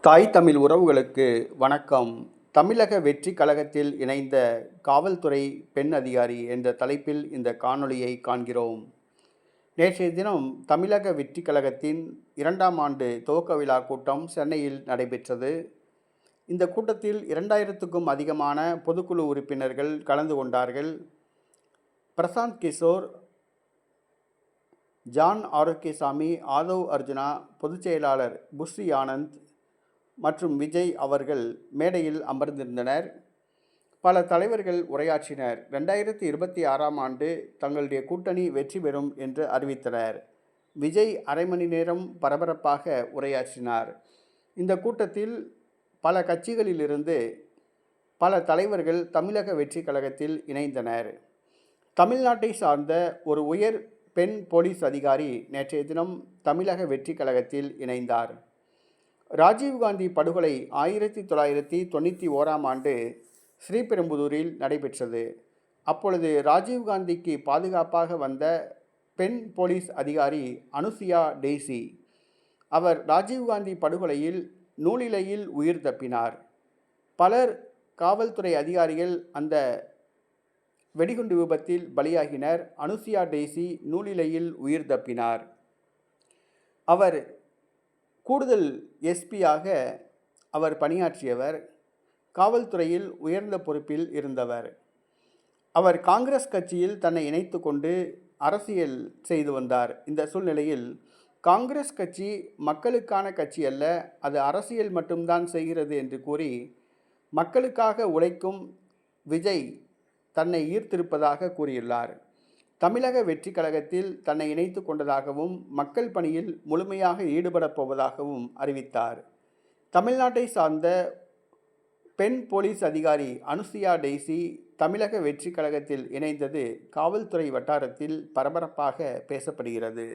தாய் தமிழ் உறவுகளுக்கு வணக்கம். தமிழக வெற்றி கழகத்தில் இணைந்த காவல்துறை பெண் அதிகாரி என்ற தலைப்பில் இந்த காணொளியை காண்கிறோம். நேற்றைய தினம் தமிழக வெற்றி கழகத்தின் இரண்டாம் ஆண்டு துவக்க விழா கூட்டம் சென்னையில் நடைபெற்றது. இந்த கூட்டத்தில் இரண்டாயிரத்துக்கும் அதிகமான பொதுக்குழு உறுப்பினர்கள் கலந்து கொண்டார்கள். பிரசாந்த் கிஷோர் ஜான் ஆரோக்கியசாமி ஆதவ் அர்ஜுனா பொதுச் செயலாளர் புஷ்ரி ஆனந்த் மற்றும் விஜய் அவர்கள் மேடையில் அமர்ந்திருந்தனர். பல தலைவர்கள் உரையாற்றினர். ரெண்டாயிரத்தி இருபத்தி ஆறாம் ஆண்டு தங்களுடைய கூட்டணி வெற்றி பெறும் என்று அறிவித்தனர். விஜய் அரை மணி நேரம் பரபரப்பாக உரையாற்றினார். இந்த கூட்டத்தில் பல கட்சிகளிலிருந்து பல தலைவர்கள் தமிழக வெற்றி கழகத்தில் இணைந்தனர். தமிழ்நாட்டை சார்ந்த ஒரு உயர் பெண் போலீஸ் அதிகாரி நேற்றைய தினம் தமிழக வெற்றி கழகத்தில் இணைந்தார். ராஜீவ்காந்தி படுகொலை ஆயிரத்தி தொள்ளாயிரத்தி தொண்ணூற்றி ஓராம் ஆண்டு ஸ்ரீபெரும்புதூரில் நடைபெற்றது. அப்பொழுது ராஜீவ்காந்திக்கு பாதுகாப்பாக வந்த பெண் போலீஸ் அதிகாரி அனுசியா டெய்சி அவர் ராஜீவ்காந்தி படுகொலையில் நூலிலையில் உயிர் தப்பினார். பலர் காவல்துறை அதிகாரிகள் அந்த வெடிகுண்டு விபத்தில் பலியாகினர். அனுசியா டெய்சி நூலிலையில் உயிர் தப்பினார். அவர் கூடுதல் எஸ்பியாக அவர் பணியாற்றியவர் காவல்துறையில் உயர்ந்த பொறுப்பில் இருந்தவர். அவர் காங்கிரஸ் கட்சியில் தன்னை இணைத்து கொண்டு அரசியல் செய்து வந்தார். இந்த சூழ்நிலையில் காங்கிரஸ் கட்சி மக்களுக்கான கட்சி அல்ல அது அரசியல் மட்டும்தான் செய்கிறது என்று கூறி மக்களுக்காக உழைக்கும் விஜய் தன்னை ஈர்த்திருப்பதாக கூறியுள்ளார். தமிழக வெற்றி கழகத்தில் தன்னை இணைத்து கொண்டதாகவும் மக்கள் பணியில் முழுமையாக ஈடுபடப் போவதாகவும் அறிவித்தார். தமிழ்நாட்டை சார்ந்த பெண் போலீஸ் அதிகாரி அனுசியா டெய்சி தமிழக வெற்றி கழகத்தில் இணைந்தது காவல்துறை வட்டாரத்தில் பரபரப்பாக பேசப்படுகிறது.